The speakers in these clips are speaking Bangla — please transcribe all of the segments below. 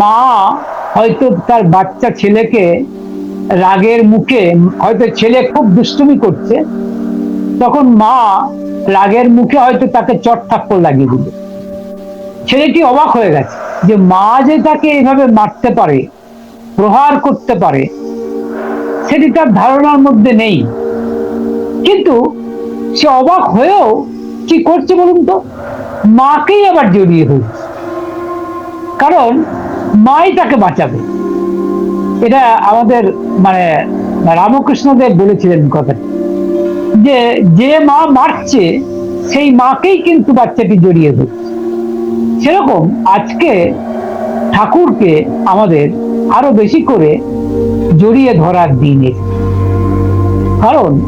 মা হয়তো তার বাচ্চা ছেলেকে রাগের মুখে, হয়তো ছেলে খুব দুষ্টুমি করছে, তখন মা রাগের মুখে হয়তো তাকে চট থাপ্পড় লাগিয়ে দিল। ছেলেটি অবাক হয়ে গেছে যে মা যে তাকে এইভাবে মারতে পারে, প্রহার করতে পারে, সেটি তার ধারণার মধ্যে নেই। কিন্তু সে অবাক হয়েও কি করছে বলুন তো? মাকেই আবার জড়িয়ে ধরছে। কারণ মাই তাকে বাঁচাবে। এটা আমাদের মানে রামকৃষ্ণদেব বলেছিলেন কথাটি। যে যে মা মারছে, সেই মাকেই কিন্তু বাচ্চাটি জড়িয়ে ধরছে। সেরকম আজকে ঠাকুরকে আমাদের আরও বেশি করে জড়িয়ে ধরার দিন। কারণ,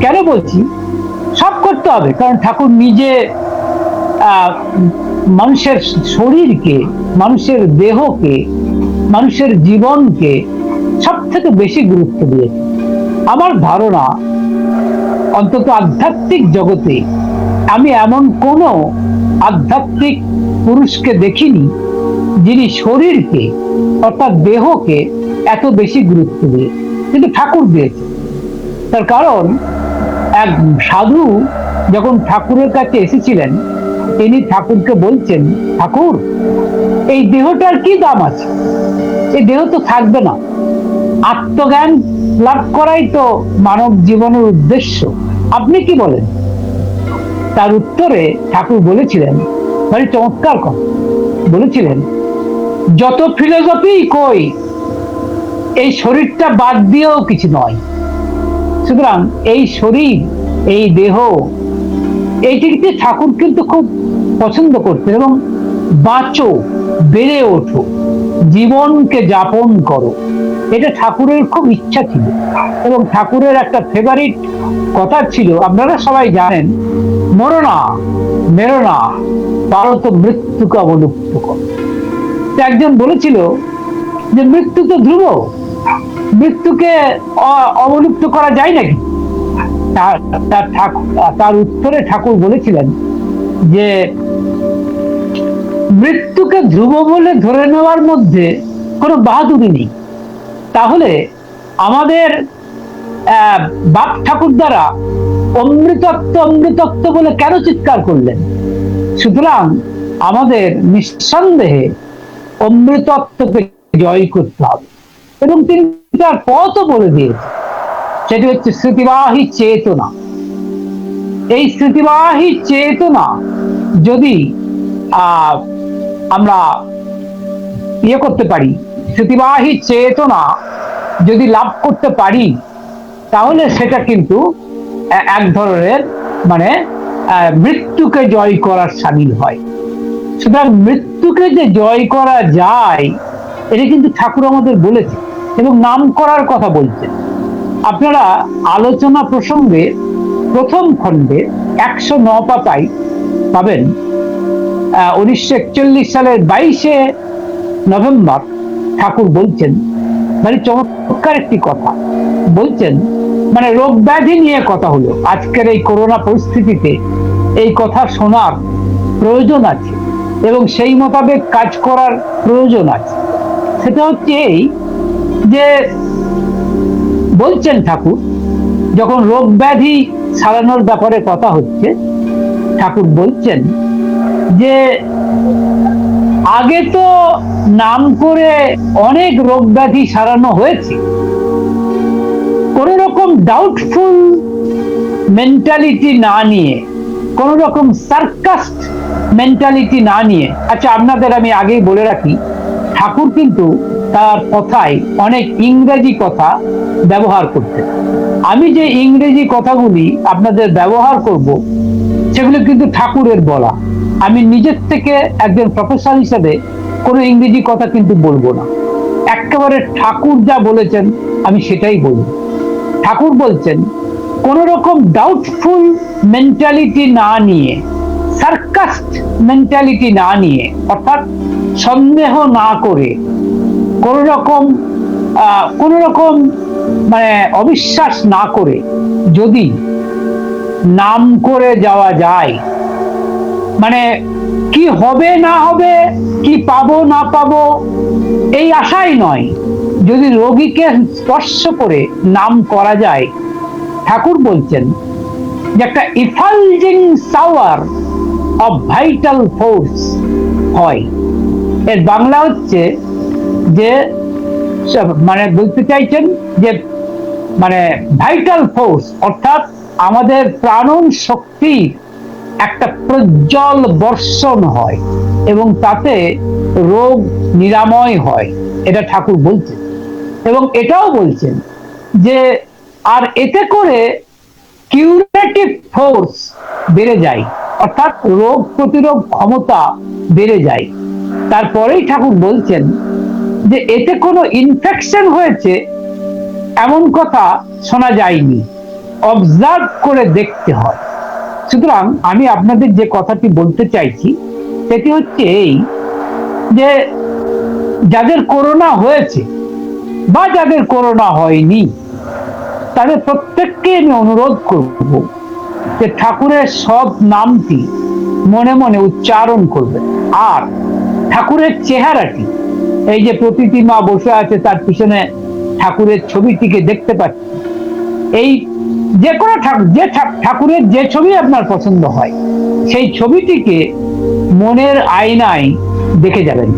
কেন বলছি? সব করতে হবে। কারণ ঠাকুর নিজে মানুষের শরীরকে, মানুষের দেহকে, মানুষের জীবনকে সব থেকে বেশি গুরুত্ব দিয়েছে। আমার ধারণা, অন্তত আধ্যাত্মিক জগতে আমি এমন কোনো আধ্যাত্মিক পুরুষকে দেখিনি যিনি শরীরকে অর্থাৎ দেহকে এত বেশি গুরুত্ব দিয়ে কিন্তু ঠাকুর দিয়েছে। তার কারণ, এক সাধু যখন ঠাকুরের কাছে এসেছিলেন তিনি ঠাকুরকে বলছেন, ঠাকুর, এই দেহটার কি দাম আছে? এই দেহ তো থাকবে না। আত্মজ্ঞান লাভ করাই তো মানব জীবনের উদ্দেশ্য। আপনি কি বলেন? তার উত্তরে ঠাকুর বলেছিলেন, ভারী চমৎকার কথা। বলেছিলেন, যত ফিলোসফি কই, এই শরীরটা বাদ দিয়েও কিছু নয়। সুতরাং এই শরীর, এই দেহ এইটিকে ঠাকুর কিন্তু খুব পছন্দ করতেন এবং বাঁচো, বেড়ে ওঠো, জীবনকে যাপন করো। এটা ঠাকুরের খুব ইচ্ছা ছিল এবং ঠাকুরের একটা ফেভারিট কথা ছিল, আপনারা সবাই জানেন মরো না মেরো না পারো তো মৃত্যুকে অবলুপ্ত কর। একজন বলেছিল যে, মৃত্যু তো ধ্রুব, মৃত্যুকে অবলুপ্ত করা যায় নাকি? তার তার উত্তরে ঠাকুর বলেছিলেন যে, মৃত্যুকে ধ্রুব বলে ধরে নেওয়ার মধ্যে কোনো বাহাদুরি নেই। তাহলে আমাদের বাপ ঠাকুর দ্বারা অমৃতত্ব অমৃতত্ব বলে কেন চিৎকার করলেন? সুতরাং আমাদের নিঃসন্দেহে অমৃতত্বকে জয় করতে হবে। এবং তিনি তার পথও বলে দিয়েছেন। সেটি হচ্ছে স্মৃতিবাহী চেতনা। এই স্মৃতিবাহী চেতনা যদি আমরা ইয়ে করতে পারি স্মৃতিবাহী চেতনা যদি লাভ করতে পারি, তাহলে সেটা কিন্তু এক ধরনের মানে মৃত্যুকে জয় করার সামিল হয়। সুতরাং মৃত্যুকে যে জয় করা যায়, এটা কিন্তু ঠাকুর আমাদের বলেছে এবং নাম করার কথা বলছেন। আপনারা আলোচনা প্রসঙ্গে প্রথম খণ্ডে একশো ন পাতায় পাবেন। উনিশশো একচল্লিশ সালের বাইশে নভেম্বর ঠাকুর বলছেন মানে চমৎকার একটি কথা। বলছেন মানে রোগ ব্যাধি নিয়ে কথা হলো। আজকের এই করোনা পরিস্থিতিতে এই কথা শোনার প্রয়োজন আছে এবং সেই মোতাবেক কাজ করার প্রয়োজন আছে। সেটা হচ্ছে এই যে বলছেন ঠাকুর, যখন রোগ ব্যাধি সারানোর ব্যাপারে কথা হচ্ছে, ঠাকুর বলছেন যে আগে তো নাম করে অনেক রোগ ব্যাধি সারানো হয়েছে। কোন রকম ডাউটফুল মেন্টালিটি না নিয়ে, কোন রকম সার্কাস্ট মেন্টালিটি না নিয়ে আচ্ছা আপনাদের আমি আগেই বলে রাখি ঠাকুর কিন্তু তার কথায় অনেক ইংরেজি কথা ব্যবহার করতেন। আমি যে ইংরেজি কথাগুলি আপনাদের ব্যবহার করব, সেগুলো কিন্তু ঠাকুরের বলা। আমি নিজের থেকে একজন প্রফেসর হিসেবে কোনো ইংরেজি কথা কিন্তু বলব না। একেবারে ঠাকুর যা বলেছেন, আমি সেটাই বলব। ঠাকুর বলছেন কোন রকম ডাউটফুল মেন্টালিটি না নিয়ে সার্কাস্ট মেন্টালিটি না নিয়ে, অর্থাৎ সন্দেহ না করে কোন রকম কোন রকম মানে অবিশ্বাস না করে যদি নাম করে যাওয়া যায় মানে কি হবে না হবে, কি পাবো না পাবো, এই আশাই নয়। যদি রোগীকে স্পর্শ করে নাম করা যায়, ঠাকুর বলছেন যে একটা effulgent shower of vital force হয়। এর বাংলা হচ্ছে যে মানে বলতে চাইছেন যে মানে ভাইটাল ফোর্স অর্থাৎ আমাদের প্রাণন শক্তি একটা প্রজ্জ্বল বর্ষণ হয় এবং তাতে রোগ নিরাময় হয়, এটা ঠাকুর বলছেন। এবং এটাও বলছেন যে আর এতে করে কিউরেটিভ ফোর্স বেড়ে যায়, অর্থাৎ রোগ প্রতিরোধ ক্ষমতা বেড়ে যায়। তারপরেই ঠাকুর বলছেন যে এতে কোনো ইনফেকশন হয়েছে, এমন কথা শোনা যায়নি। অবজার্ভ করে দেখতে হয়। সুতরাং আমি আপনাদের যে কথাটি বলতে চাইছি, সেটি হচ্ছে এই যে যাদের করোনা হয়েছে বা যাদের করোনা হয়নি, তাদের প্রত্যেককে আমি অনুরোধ করব যে ঠাকুরের সব নামটি মনে মনে উচ্চারণ করবে আর ঠাকুরের চেহারাটি। এই যে প্রতিটি মা বসে আছে, তার পিছনে ঠাকুরের ছবিটিকে দেখতে পাচ্ছি। এই যে কোনো ঠাকুর, যে ঠাকুরের যে ছবি আপনার পছন্দ হয়, সেই ছবিটিকে মনের আয়নায় দেখে যাবেন।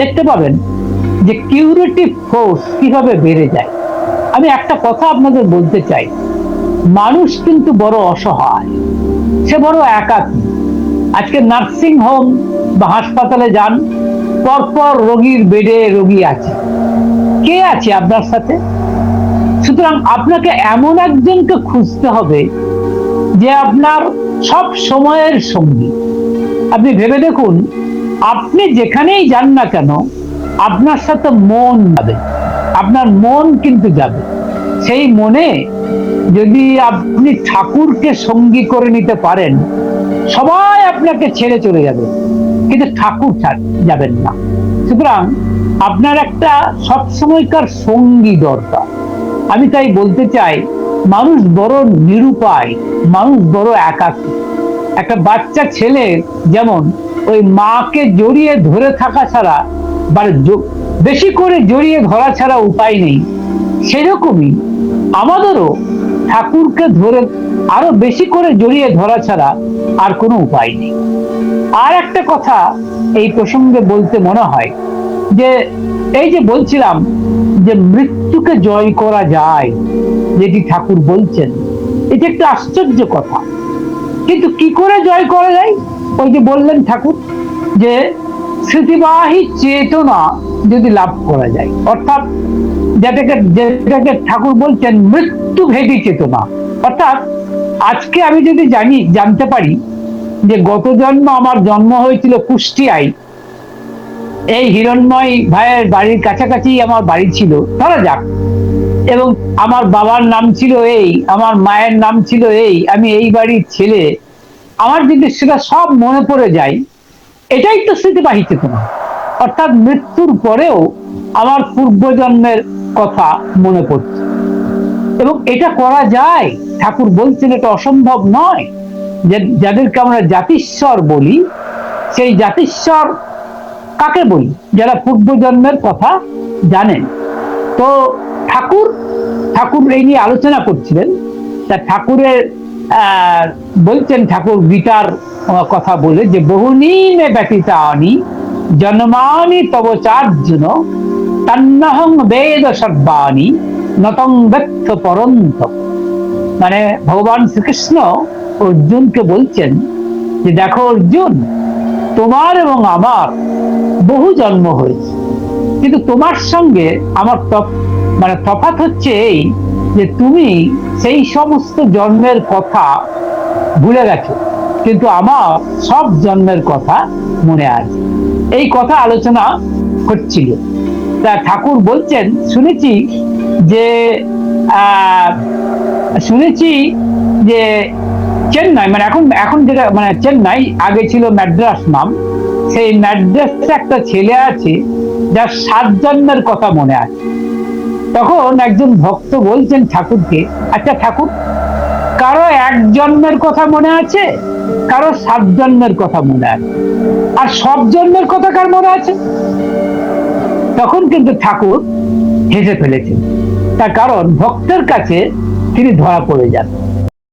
দেখতে পাবেন যে কিউরেটিভ ফোর্স কীভাবে বেড়ে যায়। আমি একটা কথা আপনাদের বলতে চাই। মানুষ কিন্তু বড় অসহায়, সে বড় একাকী। আজকে নার্সিং হোম বা হাসপাতালে যান, পরপর রোগীর বেডে রোগী আছে। কে আছে আপনার সাথে? সুতরাং আপনাকে এমন একজনকে খুঁজতে হবে যে আপনার সব সময়ের সঙ্গী। আপনি ভেবে দেখুন, আপনি যেখানেই যান না কেন, আপনার সাথে মন যাবে। আপনার মন কিন্তু যাবে। সেই মনে যদি আপনি ঠাকুরকে সঙ্গী করে নিতে পারেন সবাই আপনাকে ছেড়ে চলে যাবে। কিন্তু ঠাকুর যাবেন না। সুতরাং আপনার একটা সবসময়কার সঙ্গী দরকার। আমি তাই বলতে চাই, মানুষ বড় নিরুপায়, মানুষ বড় একাকী। একটা বাচ্চা ছেলে যেমন ওই মাকে জড়িয়ে ধরে থাকা ছাড়া বা বেশি করে জড়িয়ে ধরা ছাড়া উপায় নেই। সেরকমই আমাদেরও ঠাকুরকে ধরে আরও বেশি করে জড়িয়ে ধরা ছাড়া আর কোনো উপায় নেই। আর একটা কথা এই প্রসঙ্গে বলতে মনে হয় যে, এই যে বলছিলাম যে মৃত্যুকে জয় করা যায়, যেটি ঠাকুর বলছেন, এটি একটা আশ্চর্য কথা। কিন্তু কি করে জয় করা যায়? ওই যে বললেন ঠাকুর যে, স্মৃতিবাহী চেতনা যদি লাভ করা যায়, অর্থাৎ যেটাকে যেটাকে ঠাকুর বলছেন মৃত্যু ভেদী চেতনা। অর্থাৎ আজকে আমি যদি জানি, জানতে পারি যে গত জন্ম আমার জন্ম হয়েছিল কুষ্টিয়ায়। এই হিরণময় ভাইয়ের বাড়ির কাছাকাছি আমার বাড়ি ছিল, ধরা যাক। এবং আমার বাবার নাম ছিল এই, আমার মায়ের নাম ছিল এই, আমি এই বাড়ির ছেলে। আমার যদি সেটা সব মনে পড়ে যায়, এটাই তো স্মৃতিবাহী চেতনা। অর্থাৎ মৃত্যুর পরেও আমার পূর্বজন্মের কথা মনে পড়ছে। এবং এটা করা যায়। ঠাকুর বলছেন এটা অসম্ভব নয় যাদেরকে আমরা জাতিস্বর বলি, সেই জাতিস্বর কাকে বলি? যারা পূর্বজন্মের কথা জানেন। তো ঠাকুর ঠাকুর এই নিয়ে আলোচনা করছিলেন। তা ঠাকুরের বলছেন ঠাকুর গীতার কথা বলে যে, বহুনীমে ব্যতীতানি জন্মানি তব চার্জুন, তন্নহং বেদ সর্বাণি। নতং ব্যক্ত পরন্ত। মানে ভগবান শ্রীকৃষ্ণ অর্জুনকে বলছেন যে, দেখো অর্জুন, তোমার এবং আমার বহু জন্ম হয়েছে। কিন্তু তোমার সঙ্গে আমার মানে তফাৎ হচ্ছে এই যে, তুমি সেই সমস্ত জন্মের কথা ভুলে গেছো। কিন্তু আমার সব জন্মের কথা মনে আছে। এই কথা আলোচনা হচ্ছিল। তা ঠাকুর বলছেন, শুনেছি যে শুনেছি যে চেন্নাই মানে এখন এখন যেটা মানে চেন্নাই আগে ছিল ম্যাড্রাস নাম। সেই ম্যাড্রাসে একটা ছেলে আছে, যার সাত জন্মের কথা মনে আছে। তখন একজন ভক্ত বলছেন ঠাকুরকে আচ্ছা ঠাকুর, কারও এক জন্মের কথা মনে আছে? কারও সাত জন্মের কথা মনে আছে? আর সব জন্মের কথা কার মনে আছে? তখন কিন্তু ঠাকুর হেসে ফেলেছেন। তার কারণ ভক্তের কাছে তিনি ধরা পড়ে যান।